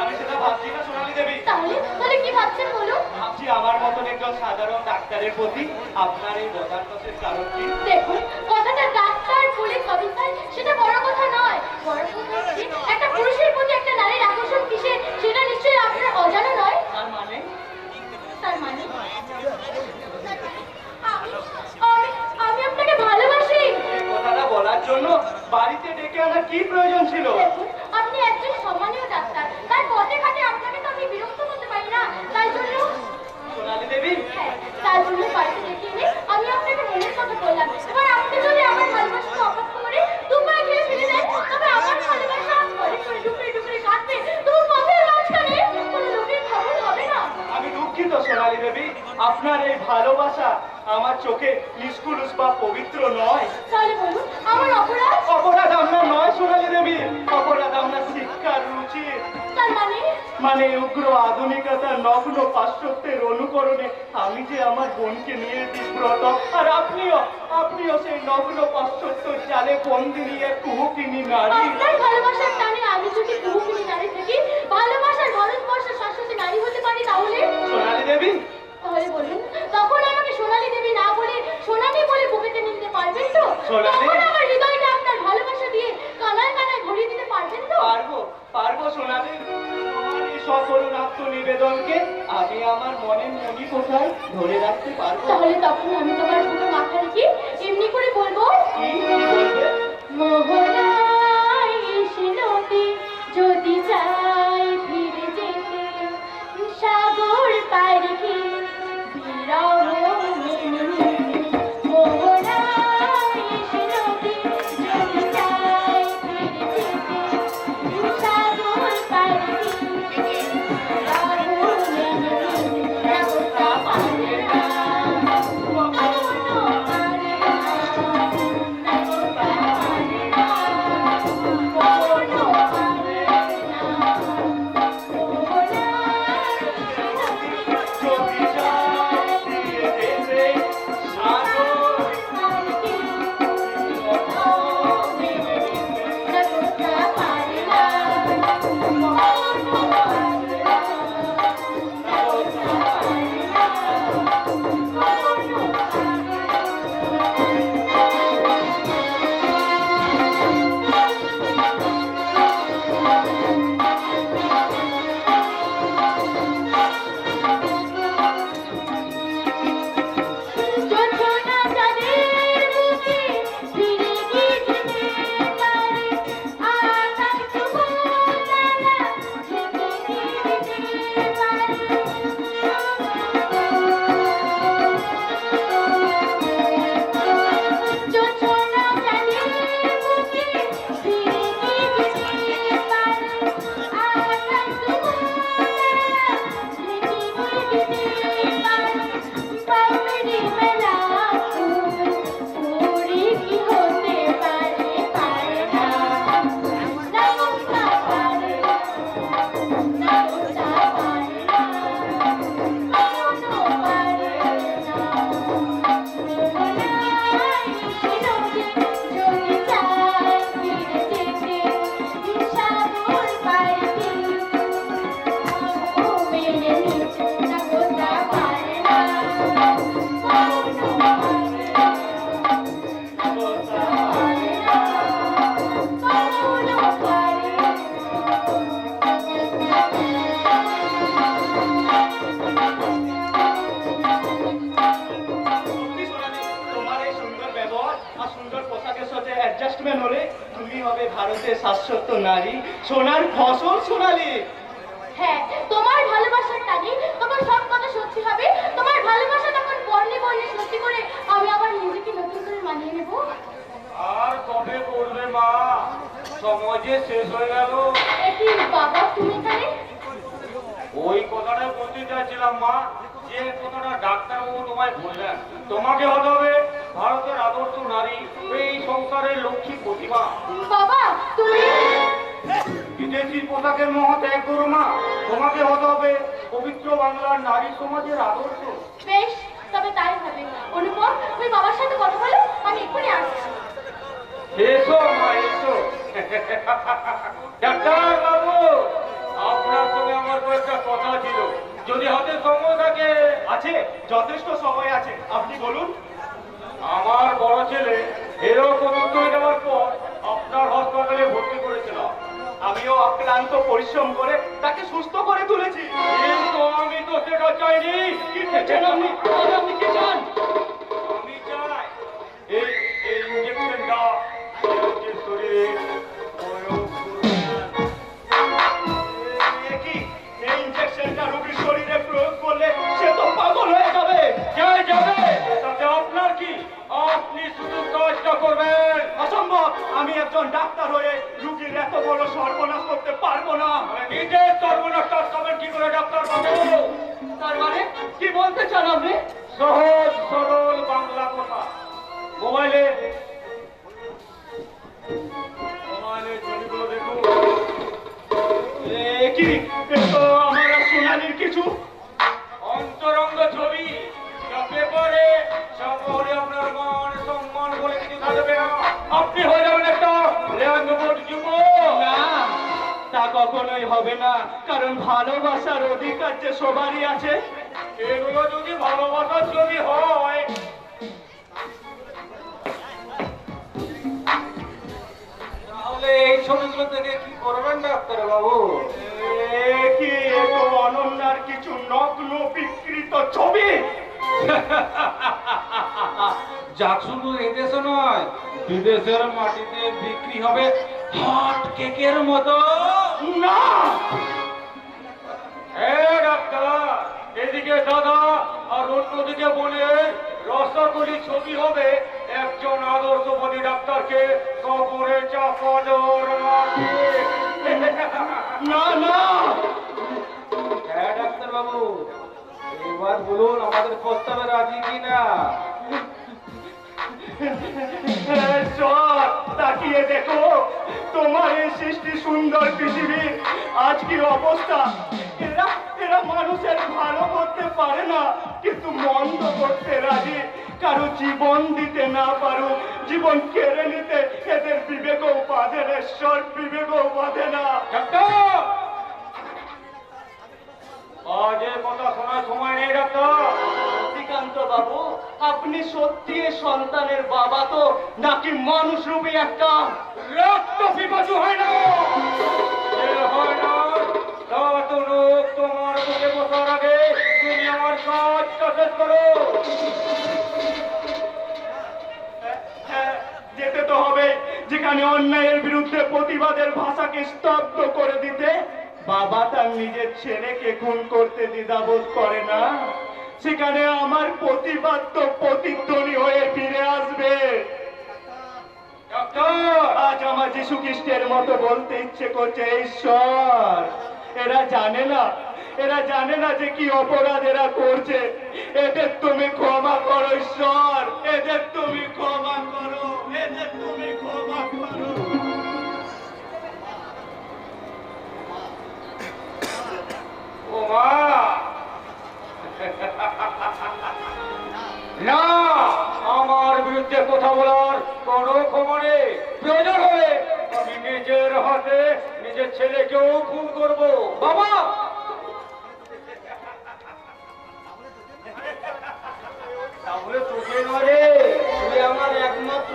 আমি সেটা ভাবছি না সোনালী দেবী। তাহলে তাহলে কি ভাবছেন বলুন? ভাবছি আমার মতন একজন সাধারণ ডাক্তারের প্রতি আপনার এই বদান্তসের কারণ কি? দেখুন কথাটা ডাক্তার পুলিশ অফিসার সেটা বড় কথা নয়। বড় কথা একটা পুরুষের প্রতি একটা নারীর আকর্ষণ কিসে সেটা নিশ্চয়ই আপনার অজানা নয়। তার মানে? তার মানে? আমি আপনাকে ভালোবাসি। কথাটা বলার জন্য বাড়িতে ডেকে আনার কি প্রয়োজন ছিল? আপনি একজন সম্মানীয় ডাক্তার তার পথে ঘাটে আপনাকে তো আমি বিরক্ত করতে পারি না তাই জন্য সোনালী দেবী হ্যাঁ, তার জন্য বাড়িতে ডেকে আমি আপনাকে চোখে নিষ্কুলুস বা পবিত্র নয়। তাহলে বলুন আমার অপরাধ? অপরাধ আপনার নয় সোনালী দেবী। অপরাধ আপনার শিক্ষার রুচি। তার মানে? মানে উগ্র আধুনিকতার নগ্ন পাশ্চাত্যের অনুকরণে আমি যে আমার বোনকে নিয়ে বিব্রত। আর আপনিও আপনিও সেই নগ্ন পাশ্চাত্য জালে বন্দি নিয়ে কুহুকিনী নারী। আপনার ভালোবাসার টানে আমি যদি বহুগুণী ফসল সোনালী। হ্যাঁ তোমার ভালোবাসার টানে তখন সব কথা সত্যি হবে। তোমার ভালোবাসা তখন বর্ণে বর্ণে সত্যি করে আমি আবার নিজেকে নতুন করে মানিয়ে নেব। আর কবে করবে মা? সময় যে শেষ হয়ে গেল। এটি বাবা তুমি এখানে? ওই কথাটা বলতে চাইছিলাম মা যে কথাটা ডাক্তারবাবু তোমায় বললেন। তোমাকে হতে হবে ভারতের আদর্শ নারী। এই সংসারের লক্ষ্মী প্রতিমা। বাবা তুমি বিদেশি পোশাকের মোহ ত্যাগ করো মা তোমাকে হতে হবে পবিত্র বাংলার নারী সমাজের আদর্শ। বেশ তবে তাই হবে। অনুপম তুমি বাবার সাথে কথা বলো আমি এক্ষুনি আসছি। এসো মা এসো। ডাক্তার বাবু কথা ছিল। যদি হাতে সময় থাকে আছে যথেষ্ট সময় আছে। আপনি বলুন। আমার বড় ছেলে এরকম পরিশ্রম করে তাকে সুস্থ করে তুলেছি। কিন্তু আমি তো সেটা চাইনি। আমি কি বলতে চান আপনি? সহজ, সরল বাংলা কথা। মোবাইলে। অন্তরঙ্গ ছবি। বলে আপনি একটা তা কখনোই হবে না। কারণ ভালোবাসার অধিকার যে সবারই আছে এগুলো যদি ভালোবাসার ছবি হয়। তাহলে এই ছবিগুলো থেকে কি করবেন ডাক্তার বাবু? কি তো অনন্যার কিছু নগ্ন বিকৃত ছবি। যাক শুধু এদেশে নয় বিদেশের মাটিতে বিক্রি হবে হট কেকের মতো। না! ডাক্তার দাদা আর অন্যদিকে বোনের রসগোলি ছবি হবে একজন আদর্শবাদী ডাক্তারকে। কবরে চাপা না না। হ্যাঁ ডাক্তার বাবু এবার বলুন আমাদের প্রস্তাবে রাজি কিনা? তাকিয়ে দেখো তোমার এই সৃষ্টি সুন্দর পৃথিবীর আজ কি অবস্থা। এরা এরা মানুষের ভালো করতে পারে না কিন্তু মন্দ করতে রাজি। কারও জীবন দিতে না পারো জীবন কেড়ে নিতে এদের বিবেকও বাঁধে না ঈশ্বর বিবেকও বাঁধে না। বাজে কথা শোনার সময় নেই ডাক্তার। শ্রীকান্ত বাবু আপনি সত্যি সন্তানের বাবা তো নাকি মানুষ রূপী একটা রক্ত পিপাসু হয় না? ভাষাকে স্তব্ধ করে দিতে বাবা তার নিজের ছেলেকে খুন করতে দ্বিধাবোধ করে না। সেখানে আমার প্রতিবাদ তো প্রতিধ্বনি হয়ে ফিরে আসবে। আজ আমার যীশু খ্রিস্টের মতো বলতে ইচ্ছে করছে ঈশ্বর এরা জানে না এরা জানে না যে কি অপরাধ এরা করছে। এদের তুমি ক্ষমা করো ঈশ্বর এদের তুমি ক্ষমা কথা বলার কোনো নেই প্রয়োজন হবে আমি নিজের হাতে নিজের ছেলেকেও খুন করব। বাবা! তোকে আমার একমাত্র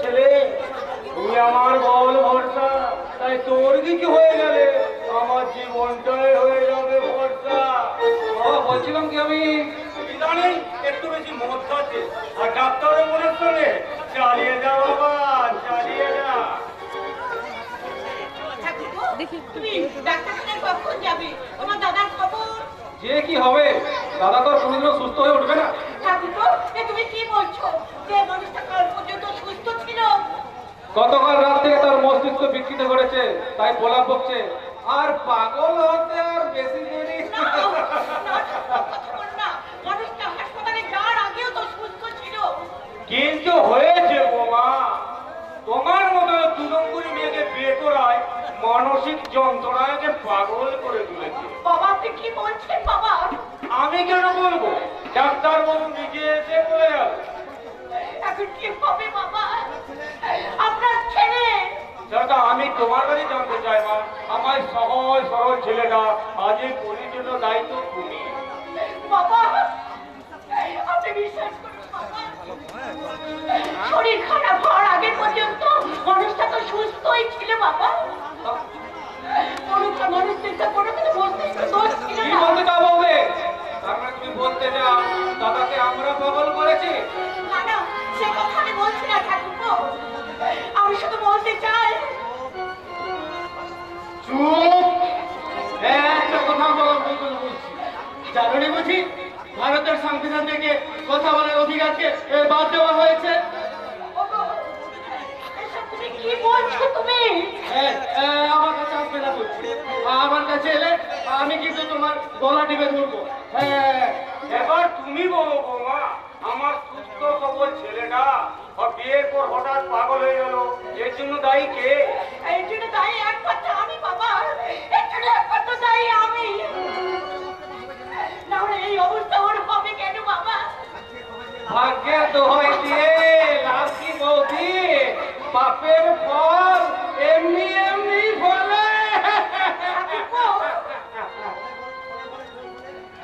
ছেলে। আমার ভরসা, তাই হয়ে গেলে? আমার জীবনটাই হয়ে যাবে ভরসা। বলছিলাম কি আমি? জানি একটু বেশি মদ খাচ্ছে আর ডাক্তারের মনে শোনে চালিয়ে যা বাবা চালিয়ে যা। কি হবে দাদা তো কোনোদিনও সুস্থ হয়ে উঠবে না। তুমি কি বলছো? যে মানুষটা কাল পর্যন্ত সুস্থ ছিল? গতকাল রাত থেকে তার মস্তিষ্ক বিকৃত করেছে তাই পোলা বকছে। আর পাগল হতে আর বেশি দেরি না, না, কথা বলো না। মানুষটা হাসপাতালে যাওয়ার আগেও তো সুস্থ ছিল কিন্তু হয়েছে বোমা তোমার মতো দু নম্বরী মেয়েকে বিয়ে করায় মানসিক যন্ত্রণায় যে পাগল করে তুলেছে। বাবা আপনি কি বলছেন বাবা? আমি কেন বলব? ডাক্তার বাবু নিজে এসে বলে গেল। এখন কি হবে বাবা? আপনার ছেলে। দাদা আমি তোমার কাছে জানতে চাই মা। আমার সহজ সরল ছেলেটা আজে পরিজন্য দায়িত্ব তুমি। বাবা আপনি বিশ্বাস শরীর খারাপ হওয়ার আগে পর্যন্ত মানুষটা তো সুস্থই ছিল বাবা। মানুষটা মানুষদের তো কোনো কিছু মস্তিষ্ক দোষ ছিল না। বলতে চাও বলবে তারপরে তুমি বলতে চাও? দাদাকে আমরা পাগল করেছি? না না সে কথা আমি বলছি না ঠাকুরপো। আমি শুধু বলতে চাই। চুপ। একটা কথা বলছি। জানুনি বুঝি? ভারতের সংবিধান থেকে কথা বলার অধিকারকে বাদ দেওয়া হয়েছে। আমার কাছে আসবে না আমার কাছে এলে আমি কিন্তু তোমার গলা টিপে ধরবো। হ্যাঁ এবার তুমি বলো বৌমা আমার সুস্থ সবল ছেলেটা বিয়ের পর হঠাৎ পাগল হয়ে গেল এর জন্য দায়ী কে? এই জন্য দায়ী একমাত্র আমি। বাপের ফল এমনি এমনি ফলে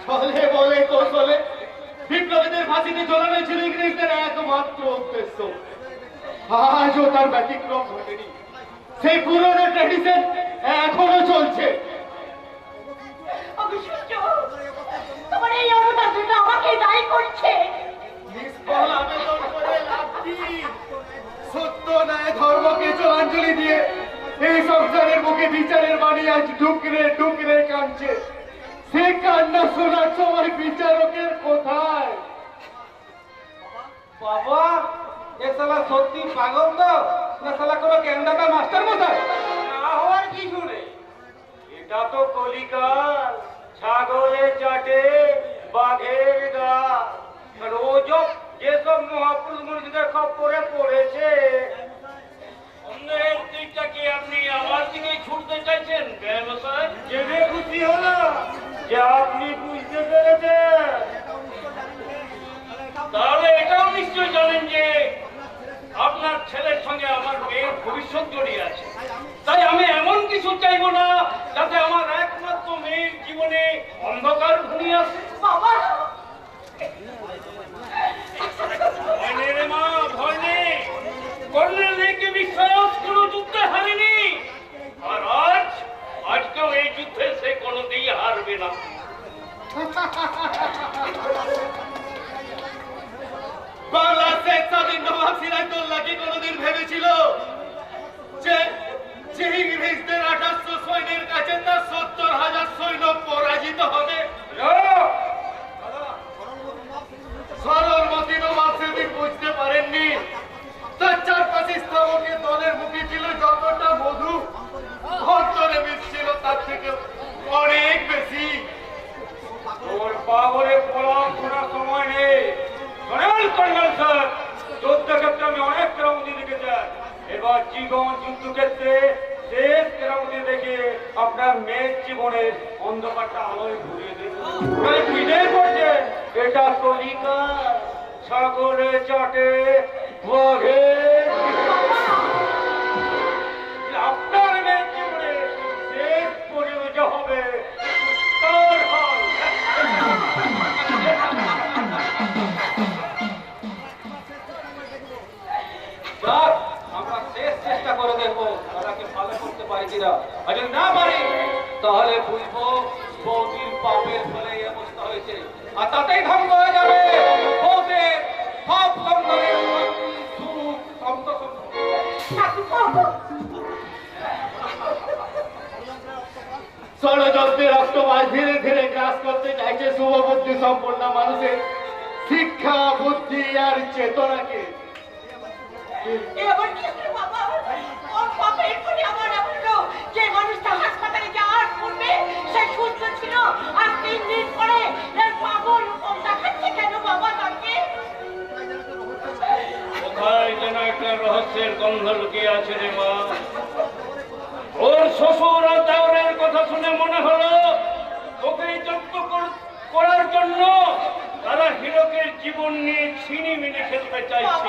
চলে বলে কৌশলে বিপ্লবীদের ফাঁসিতে ঝোলানো ছিল ইংরেজদের একমাত্র উদ্দেশ্য। আজও তার ব্যতিক্রম ঘটেনি। সেই পুরনো ট্রেডিশন এখনও চলছে। সংসারের মুখে বিচারের বাণী আজ ডুকরে ডুকরে কাঁদছে। সে কান্না শোনার সময় বিচারকের কোথায়। বাবা এ শালা সত্যি পাগল তো? না শালা কোনো কেন্দাটা মাস্টার মশাই? না হওয়ার কিছু নেই। এটা তো কলিকাল ছাগলে চাটে বাঘের গা যে যেসব মহাপুরুষ মনীষীদের খপ্পরে পড়েছে অন্যের দিকটা কি আপনি আমার দিকেই ছুটতে চাইছেন? জেনে খুশি হলো যে আপনি বুঝতে পেরেছেন। তাহলে এটাও নিশ্চয় জানেন যে আপনার ছেলের সঙ্গে আমার মেয়ের ভবিষ্যৎ জড়িয়ে আছে। তাই আমি এমন কিছু চাইব না যাতে আমার একমাত্র মেয়ের জীবনে অন্ধকার ঘনিয়ে আসে। বাবা! ভয় নেই রে মা ভয় নেই। কর্ণের কোনো যুদ্ধে হারেনি। আর আজ, আজকেও এই যুদ্ধে সে কোনোদিন হারবে না। ভেবেছিল যে ইংরেজদের কাছে তার সত্তর হাজার সৈন্য পরাজিত হবে সরলমতি নবাব সেদিন বুঝতে পারেননি তার স্থাবকের দলের মুখে ছিল যতটা মধু অন্তরে মিশছিল তার থেকে অনেক বেশি। ওর পাগলে পড়া শোনার সময় নেই। শোনেন কর্নেল স্যার যুদ্ধ ক্ষেত্রে আমি অনেক কেরামতি দেখেছি। এবার জীবন যুদ্ধক্ষেত্রে শেষ কেরামতি দেখে আপনার মেয়ের জীবনের অন্ধকারটা আলোয় ঘুরিয়ে দেবে মানে বুঝতেই এটা কলিকা ছাগলে চাটে বঘে পারি আর যদি না পারি তাহলে বুঝব বৌদির পাপের ফলে এই অবস্থা হয়েছে। আর তাতেই ধ্বংস হয়ে যাবে। মানুষের। শিক্ষা, বুদ্ধি আর চেতনাকে হলো বাবা ওর বাপের এক্ষুনি আমার হলো যে মানুষটা হাসপাতালে যাওয়ার পূর্বে সে সুস্থ ছিল আর তিন দিন পরে এর পাগল দেখাচ্ছে কেন বাবা তাকে? কোথায় যেন একটা রহস্যের গন্ধ লুকিয়ে আছে রে মা। ওর শ্বশুর আর দেওরের কথা শুনে মনে হলো তোকে যত্ন করার জন্য তারা হীরকের জীবন নিয়ে ছিনিমিনি খেলতে চাইছে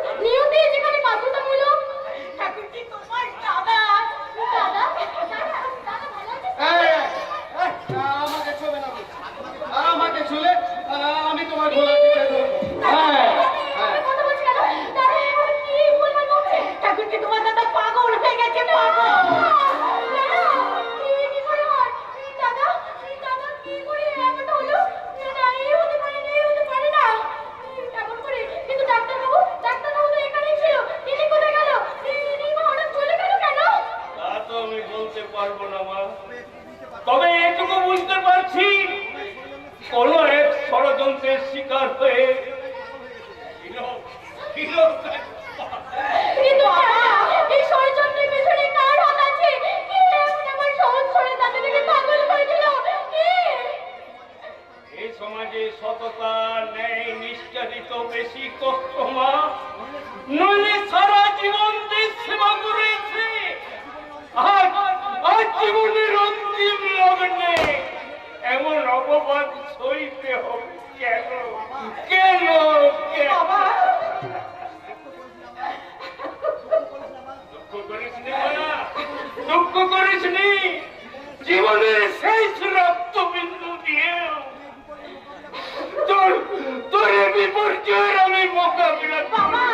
உலகத்தை দুঃখ করিসনি? জীবনের সেই রক্ত বিন্দু দিয়েও তোর তোর বিপর্যয়ের আমি মোকাবিলা মোকাবিলা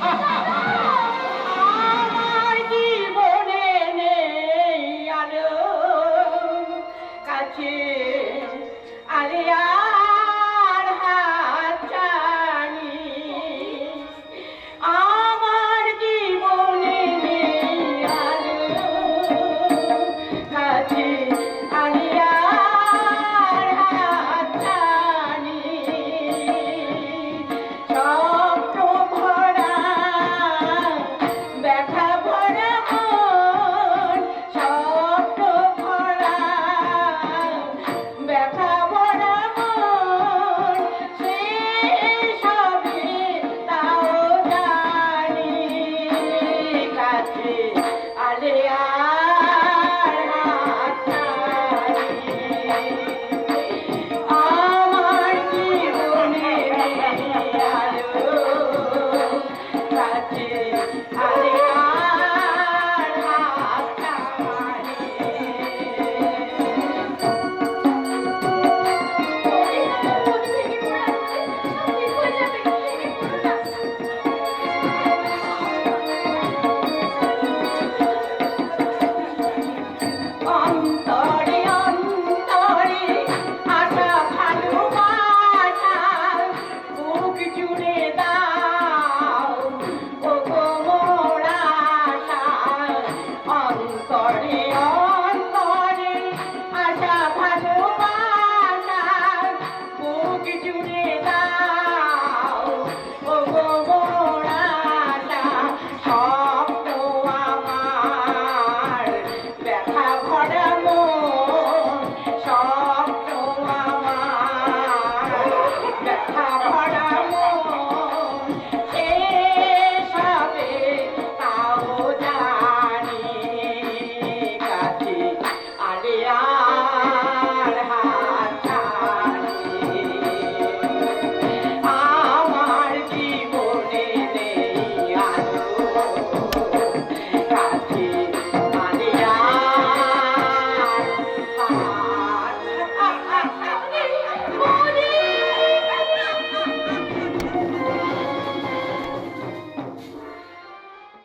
Ha ha ha!